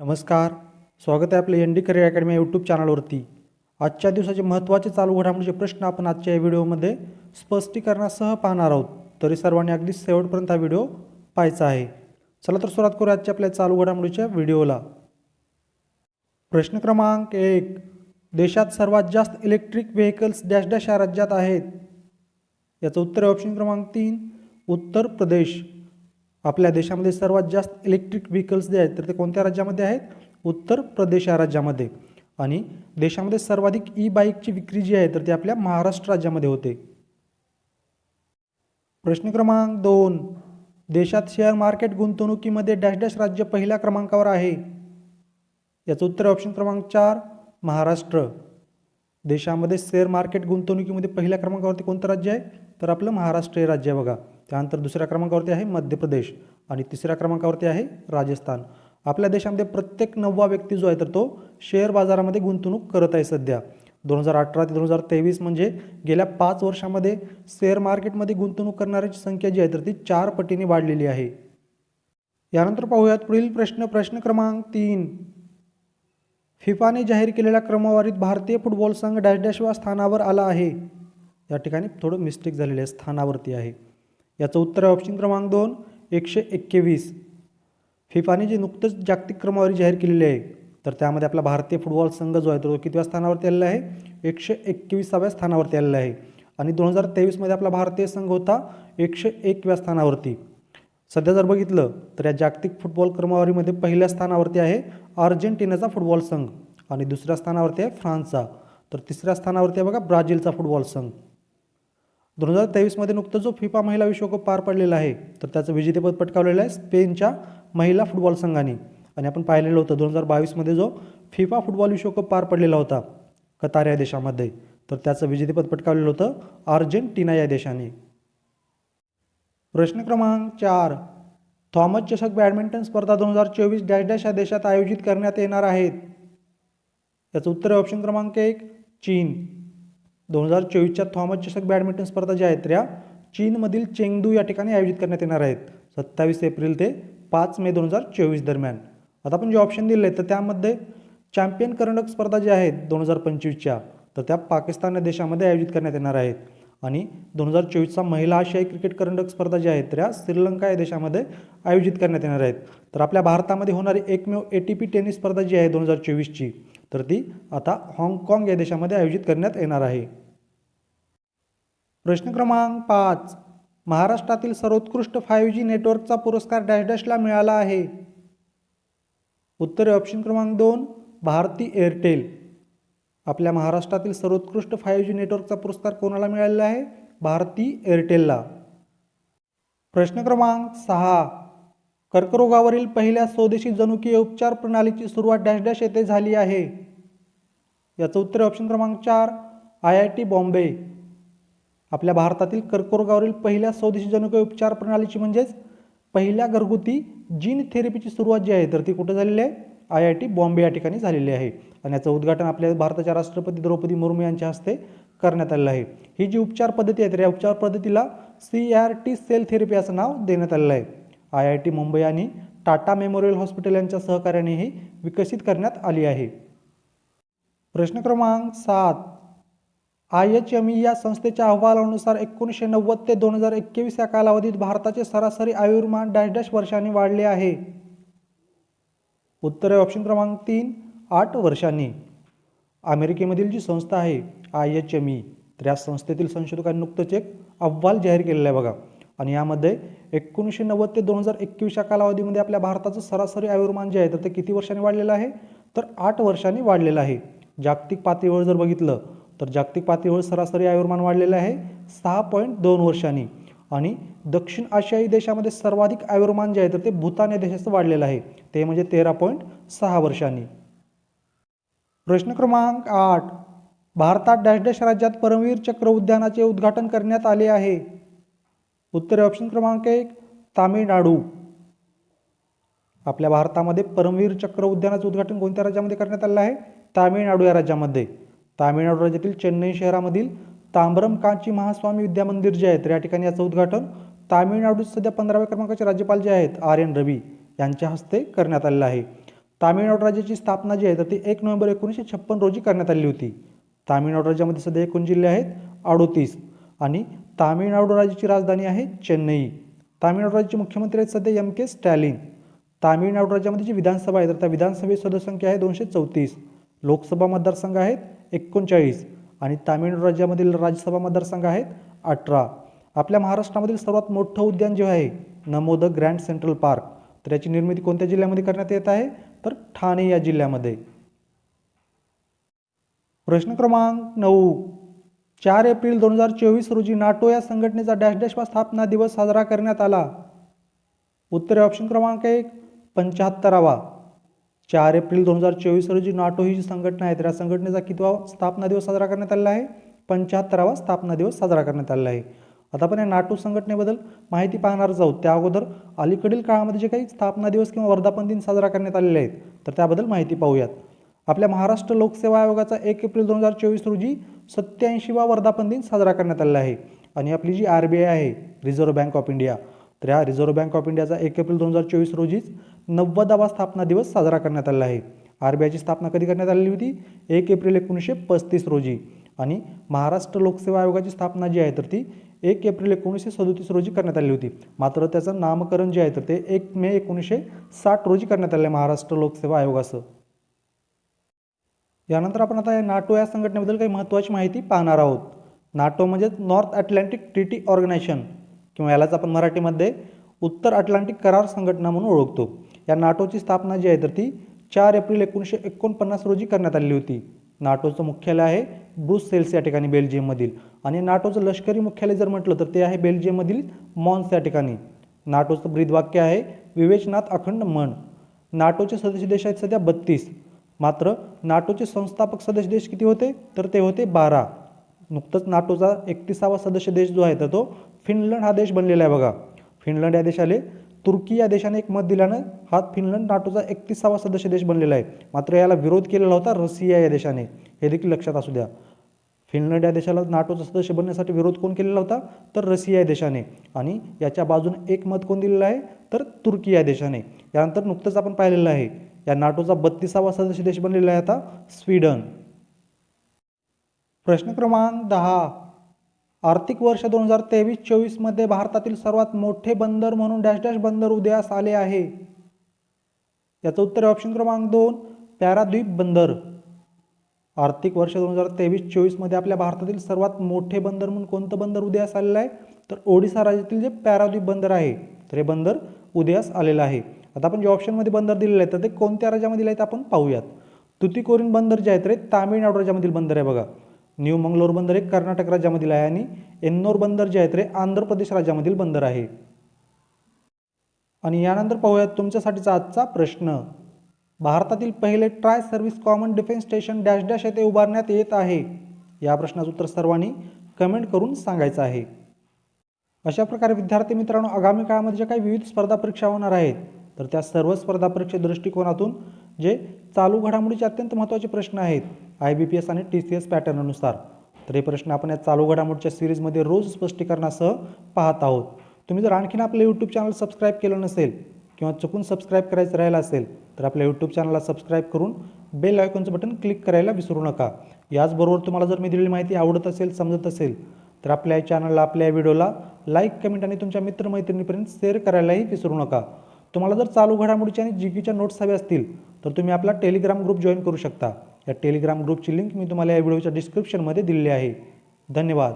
नमस्कार. स्वागत आहे आपल्या N D career academy YouTube चॅनलवरती. आजच्या दिवसाचे महत्त्वाचे चालू घडामोडीचे प्रश्न आपण आजच्या या व्हिडिओमध्ये स्पष्टीकरणासह पाहणार आहोत. तरी सर्वांनी अगदी शेवटपर्यंत हा व्हिडिओ पाहायचा आहे. चला तर सुरुवात करू आजच्या आपल्या चालू घडामोडीच्या व्हिडिओला. प्रश्न क्रमांक एक. देशात सर्वात जास्त इलेक्ट्रिक व्हेकल्स डॅश डॅश या राज्यात आहेत. याचं उत्तर आहे ऑप्शन क्रमांक तीन. उत्तर प्रदेश. आपल्या देशामध्ये सर्वात जास्त इलेक्ट्रिक व्हेकल्स जे आहेत तर ते कोणत्या राज्यामध्ये आहेत? उत्तर प्रदेश या राज्यामध्ये. आणि देशामध्ये सर्वाधिक ई बाईकची विक्री जी आहे तर ती आपल्या महाराष्ट्र राज्यामध्ये होते. प्रश्न क्रमांक दोन. देशात शेअर मार्केट गुंतवणुकीमध्ये डॅश डॅश राज्य पहिल्या क्रमांकावर आहे. याचं उत्तर ऑप्शन क्रमांक चार महाराष्ट्र. देशामध्ये शेअर मार्केट गुंतवणुकीमध्ये पहिल्या क्रमांकावरती कोणतं राज्य आहे? तर आपलं महाराष्ट्र हे राज्य आहे बघा. त्यानंतर दुसऱ्या क्रमांकावरती आहे मध्य प्रदेश आणि तिसऱ्या क्रमांकावरती आहे राजस्थान. आपल्या देशामध्ये प्रत्येक नववा व्यक्ती जो आहे तर तो शेअर बाजारामध्ये गुंतवणूक करत आहे सध्या. दोन हजार अठरा ते दोन हजार तेवीस म्हणजे गेल्या पाच वर्षामध्ये शेअर मार्केटमध्ये गुंतवणूक करणाऱ्याची संख्या जी आहे तर ती चार पटीने वाढलेली आहे. यानंतर पाहूयात पुढील प्रश्न. प्रश्न क्रमांक तीन. फिफाने जाहीर केलेल्या क्रमवारीत भारतीय फुटबॉल संघ डॅश स्थानावर आला आहे. या ठिकाणी थोडं मिस्टेक झालेलं आहे स्थानावरती आहे. याचं उत्तर आहे ऑप्शन क्रमांक दोन एकशे एक्केवीस. फिफाने जे नुकतंच जागतिक क्रमवारी जाहीर केलेली आहे तर त्यामध्ये आपला भारतीय फुटबॉल संघ जो आहे तो कितव्या स्थानावरती आलेला आहे? एकशे एकवीसाव्या स्थानावरती आलेला आहे. आणि दोन हजार तेवीसमध्ये आपला भारतीय संघ होता एकशे एकव्या स्थानावरती. सध्या जर बघितलं तर या जागतिक फुटबॉल क्रमवारीमध्ये पहिल्या स्थानावरती आहे अर्जेंटिनाचा फुटबॉल संघ आणि दुसऱ्या स्थानावरती आहे फ्रान्सचा. तर तिसऱ्या स्थानावरती आहे बघा ब्राझीलचा फुटबॉल संघ. दोन हजार तेवीसमध्ये नुकतं जो फिफा महिला विश्वकप पार पडलेला आहे तर त्याचं विजेतेपद पटकावलेलं आहे स्पेनच्या महिला फुटबॉल संघाने. आणि आपण पाहिलेलं होतं दोन हजार बावीसमध्ये जो फिफा फुटबॉल विश्वकप पार पडलेला होता कतार या देशामध्ये. तर त्याचं विजेतेपद पटकावलेलं होतं अर्जेंटिना या देशाने. प्रश्न क्रमांक चार. थॉमस चषक बॅडमिंटन स्पर्धा दोन हजार चोवीस डॅश डॅश या देशात आयोजित करण्यात येणार आहेत. याचं उत्तर आहे ऑप्शन क्रमांक एक चीन. दोन हजार चोवीसच्या थॉमस चषक बॅडमिंटन स्पर्धा ज्या आहेत त्या चीनमधील चेंगदू या ठिकाणी आयोजित करण्यात येणार आहेत. सत्तावीस एप्रिल ते पाच मे दोन हजार चोवीस दरम्यान. आता आपण जे ऑप्शन दिले आहेत तर त्यामध्ये चॅम्पियन करंडक स्पर्धा ज्या आहेत दोन हजार पंचवीसच्या तर त्या पाकिस्तान या देशामध्ये आयोजित करण्यात येणार आहेत. आणि दोन हजार चोवीसचा महिला आशियाई क्रिकेट करंडक स्पर्धा ज्या आहेत त्या श्रीलंका या देशामध्ये आयोजित करण्यात येणार आहेत. तर आपल्या भारतामध्ये होणारी एकमेव ए टी पी टेनिस स्पर्धा जी आहे दोन हजार चोवीसची तर ती आता हाँगकाँग या देशामध्ये आयोजित करण्यात येणार आहे. प्रश्न क्रमांक पाच. महाराष्ट्रातील सर्वोत्कृष्ट फाय जी नेटवर्कचा पुरस्कार डॅश डॅशला मिळाला आहे. उत्तर ऑप्शन क्रमांक दोन भारती एअरटेल. आपल्या महाराष्ट्रातील सर्वोत्कृष्ट फाईव्ह जी नेटवर्कचा पुरस्कार कोणाला मिळालेला आहे? भारती एअरटेलला. प्रश्न क्रमांक सहा. कर्करोगावरील पहिल्या स्वदेशी जनुकीय उपचार प्रणालीची सुरुवात डॅश डॅश येथे झाली आहे. याचं उत्तर ऑप्शन क्रमांक चार आय आय टी बॉम्बे. आपल्या भारतातील कर्करोगावरील पहिल्या स्वदेशी जनुकीय उपचार प्रणालीची म्हणजेच पहिल्या घरगुती जीन थेरपीची सुरुवात जी आहे तर ती कुठं झालेली आहे? आय आय टी बॉम्बे या ठिकाणी झालेली आहे. आणि याचं उद्घाटन आपल्या भारताच्या राष्ट्रपती द्रौपदी मुर्मू यांच्या हस्ते करण्यात आलेलं आहे. ही जी उपचार पद्धती आहे तर या उपचार पद्धतीला C R T cell therapy असं नाव देण्यात आलेलं आहे. आय आय टी मुंबई आणि टाटा मेमोरियल हॉस्पिटल यांच्या सहकार्याने ही विकसित करण्यात आली आहे. प्रश्न क्रमांक सात. आय एच एम ई या संस्थेच्या अहवालानुसार एकोणीसशे नव्वद ते दोन हजार एकवीस या कालावधीत भारताचे सरासरी आयुर्मान डॅश डॅश वर्षांनी वाढले आहे. उत्तर आहे ऑप्शन क्रमांक तीन आठ वर्षांनी. अमेरिकेमधील जी संस्था आहे आय एच एम ई तर या संस्थेतील संशोधकांनी नुकतंच एक अहवाल जाहीर केलेला आहे बघा. आणि यामध्ये एकोणीसशे नव्वद ते दोन हजार एकवीस या कालावधीमध्ये आपल्या भारताचं सरासरी आयुर्मान जे आहे तर ते किती वर्षांनी वाढलेलं आहे? तर आठ वर्षांनी वाढलेलं आहे. जागतिक पातळीवर जर बघितलं तर जागतिक पातळीवर सरासरी आयुर्मान वाढलेलं आहे सहा पॉईंट दोन वर्षांनी. आणि दक्षिण आशियाई देशामध्ये सर्वाधिक आयुर्मान जे आहे तर ते भूतान या देशाचं वाढलेलं आहे. ते म्हणजे तेरा पॉईंट सहा वर्षांनी. प्रश्न क्रमांक आठ. भारतात डॅश डॅश राज्यात परमवीर चक्र उद्यानाचे उद्घाटन करण्यात आले आहे. उत्तर ऑप्शन क्रमांक एक तामिळनाडू. आपल्या भारतामध्ये परमवीर चक्र उद्यानाचं उद्घाटन कोणत्या राज्यामध्ये करण्यात आलं आहे? तामिळनाडू या राज्यामध्ये. तामिळनाडू राज्यातील चेन्नई शहरामधील तांबरम कांची महास्वामी विद्यामंदिर जे आहे तर या ठिकाणी याचं उद्घाटन तामिळनाडूत सध्या पंधराव्या क्रमांकाचे राज्यपाल जे आहेत आर एन रवी यांच्या हस्ते करण्यात आलेलं आहे. तामिळनाडू राज्याची स्थापना जी आहे तर ती एक नोव्हेंबर एकोणीसशे छप्पन रोजी करण्यात आली होती. तामिळनाडू राज्यामध्ये सध्या एकूण जिल्हे आहेत अडोतीस आणि तामिळनाडू राज्याची राजधानी आहे चेन्नई. तामिळनाडू राज्याचे मुख्यमंत्री आहेत सध्या एम के स्टॅलिन. तामिळनाडू राज्यामध्ये जी विधानसभा आहे तर त्या विधानसभेची सदस्यसंख्या आहे दोनशे चौतीस. लोकसभा मतदारसंघ आहेत एकोणचाळीस. आणि तामिळनाडू राज्यामधील राज्यसभा मतदारसंघ आहेत अठरा. आपल्या महाराष्ट्रामधील सर्वात मोठं उद्यान जे आहे नमोद ग्रँड सेंट्रल पार्क. तर याची निर्मिती कोणत्या जिल्ह्यामध्ये करण्यात येत आहे? तर ठाणे या जिल्ह्यामध्ये. प्रश्न क्रमांक नऊ. चार एप्रिल दोन हजार चोवीस रोजी नाटो या संघटनेचा डॅश डॅश स्थापना दिवस साजरा करण्यात आला. उत्तर ऑप्शन क्रमांक एक पंच्याहत्तरावा. चार एप्रिल दोन हजार चोवीस रोजी नाटो ही जी संघटना आहे तर या संघटनेचा कितवा स्थापना दिवस साजरा करण्यात आलेला आहे? पंच्याहत्तरावा स्थापना दिवस साजरा करण्यात आलेला आहे. आता आपण या नाटो संघटनेबद्दल माहिती पाहणारच आहोत. त्या अगोदर अलीकडील काळामध्ये जे काही स्थापना दिवस किंवा वर्धापन दिन साजरा करण्यात आलेले आहेत तर त्याबद्दल माहिती पाहूयात. आपल्या महाराष्ट्र लोकसेवा आयोगाचा एक एप्रिल दोन हजार चोवीस रोजी सत्याऐंशीवा वर्धापन दिन साजरा करण्यात आलेला आहे. आणि आपली जी आर बी आय आहे रिझर्व्ह बँक ऑफ इंडिया तर या रिझर्व्ह बँक ऑफ इंडियाचा एक एप्रिल दोन हजार चोवीस रोजीच नव्वदावा स्थापना दिवस साजरा करण्यात आला आहे. आर बी आयची स्थापना कधी करण्यात आलेली होती? एक एप्रिल एकोणीसशे पस्तीस रोजी. आणि महाराष्ट्र लोकसेवा आयोगाची स्थापना जी आहे तर ती एक एप्रिल एकोणीसशे सदोतीस रोजी करण्यात आली होती. मात्र त्याचं नामकरण जे आहे तर ते एक मे एकोणीसशे साठ रोजी करण्यात आलं आहे महाराष्ट्र लोकसेवा आयोगाचं. यानंतर आपण आता या नाटो या संघटनेबद्दल काही महत्त्वाची माहिती पाहणार आहोत. नाटो म्हणजे नॉर्थ अटलांटिक ट्रिटी ऑर्गनायझेशन. किंवा यालाच आपण मराठीमध्ये उत्तर अटलांटिक करार संघटना म्हणून ओळखतो. या नाटोची स्थापना जी आहे तर ती चार एप्रिल एकोणीसशे एकोणपन्नास रोजी करण्यात आलेली होती. नाटोचं मुख्यालय आहे ब्रुस सेल्स या ठिकाणी बेल्जियममधील. आणि नाटोचं लष्करी मुख्यालय जर म्हटलं तर ते आहे बेल्जियममधील मॉन्स या ठिकाणी. नाटोचं ब्रीदवाक्य आहे विवेचनात अखंड मन. नाटोचे सदस्य देश आहेत सध्या बत्तीस. मात्र नाटोचे संस्थापक सदस्य देश किती होते? तर ते होते बारा. नुकतंच नाटोचा एकतीसावा सदस्य देश जो आहे तर तो फिनलंड हा देश बनलेला आहे बघा. फिनलंड या देशाले तुर्की या देशाने एक मत दिल्यानं हा फिनलंड नाटोचा एकतीसावा सदस्य देश बनलेला आहे. मात्र याला विरोध केलेला होता रशिया या देशाने. हे देखील लक्षात असू द्या. फिनलंड या देशाला नाटोचा सदस्य बनण्यासाठी विरोध कोण केलेला होता? तर रशिया या देशाने. आणि याच्या बाजूने एक मत कोण दिलेलं आहे? तर तुर्की या देशाने. यानंतर नुकतंच आपण पाहिलेलं आहे या नाटोचा बत्तीसावा सदस्य देश बनलेला आहे आता स्वीडन. प्रश्न क्रमांक दहा. आर्थिक वर्ष दोन हजार तेवीस चोवीसमध्ये भारतातील सर्वात मोठे बंदर म्हणून डॅश डॅश बंदर उदयास आले आहे. याचं उत्तर आहे ऑप्शन क्रमांक दोन पॅराद्वीप बंदर. आर्थिक वर्ष दोन हजार तेवीस चोवीसमध्ये आपल्या भारतातील सर्वात मोठे बंदर म्हणून कोणतं बंदर उदयास आलेलं आहे? तर ओडिसा राज्यातील जे पॅराद्वीप बंदर आहे तर हे बंदर उदयास आलेलं आहे. आता आपण जे ऑप्शनमध्ये बंदर दिलेलं आहे तर ते कोणत्या राज्यामध्ये आहे आहेत आपण पाहूयात. तुतीकोरीन बंदर जे आहे तर हे तामिळनाडू राज्यामधील बंदर आहे बघा. न्यू मंगलोर बंदर हे कर्नाटक राज्यामधील आहे आणि एन्नोर बंदर जे आहे ते आंध्र प्रदेश राज्यामधील बंदर आहे. आणि यानंतर पाहूयात तुमच्यासाठीचा आजचा प्रश्न. भारतातील पहिले tri service common defence station dash dash येथे उभारण्यात येत आहे. या प्रश्नाचं उत्तर सर्वांनी कमेंट करून सांगायचं आहे. अशा प्रकारे विद्यार्थी मित्रांनो आगामी काळामध्ये ज्या काही विविध स्पर्धा परीक्षा होणार आहेत तर त्या सर्व स्पर्धा परीक्षे दृष्टिकोनातून जे चालू घडामोडीचे अत्यंत महत्त्वाचे प्रश्न आहेत आय बी पी एस आणि टी सी एस पॅटर्ननुसार तर हे प्रश्न आपण या चालू घडामोडीच्या सिरीजमध्ये रोज स्पष्टीकरणासह पाहत आहोत. तुम्ही जर आणखीन आपलं यूट्यूब चॅनल सबस्क्राईब केलं नसेल किंवा चुकून सबस्क्राईब करायचं राहिलं असेल तर आपल्या यूट्यूब चॅनलला सबस्क्राईब करून बेल आयकॉनचं बटन क्लिक करायला विसरू नका. याचबरोबर तुम्हाला जर मी दिलेली माहिती आवडत असेल समजत असेल तर आपल्या या चॅनलला आपल्या या व्हिडिओला लाईक कमेंट आणि तुमच्या मित्रमैत्रिणीपर्यंत शेअर करायलाही विसरू नका. तुम्हाला जर चालू घडामोडीच्या आणि जी क्यूच्या नोट्स हवे असतील तर तुम्ही आपला टेलिग्राम ग्रुप जॉईन करू शकता. या टेलिग्राम ग्रुपची लिंक मी तुम्हाला या व्हिडिओच्या डिस्क्रिप्शनमध्ये दिलेली आहे. धन्यवाद.